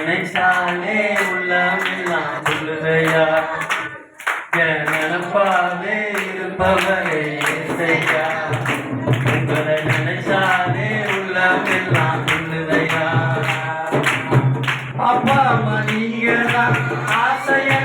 நினைச்சாலே உள்ளமெல்லாம் சொல்லுதையா என் நினப்பாவே இருப்பவரே இசையா? உங்களை நினைச்சாலே உள்ளமெல்லாம் சொல்லுதையா அப்பா அம்மா ஆசையா?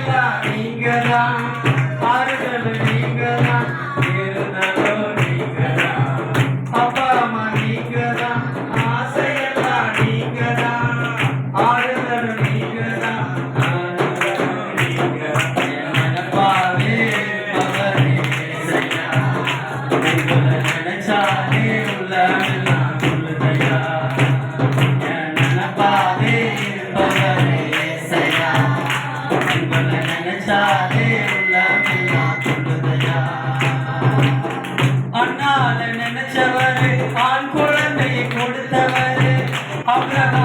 நினைச்சவரு ஆண் குழந்தையை கொடுத்தவரு அவ்வளவு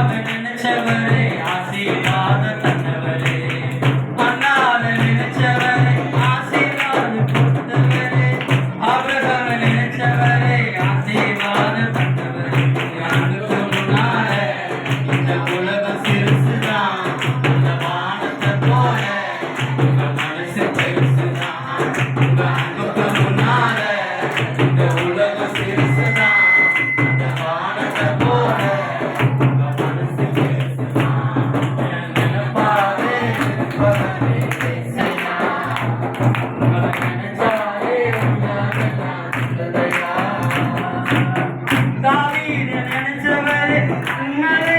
Hermana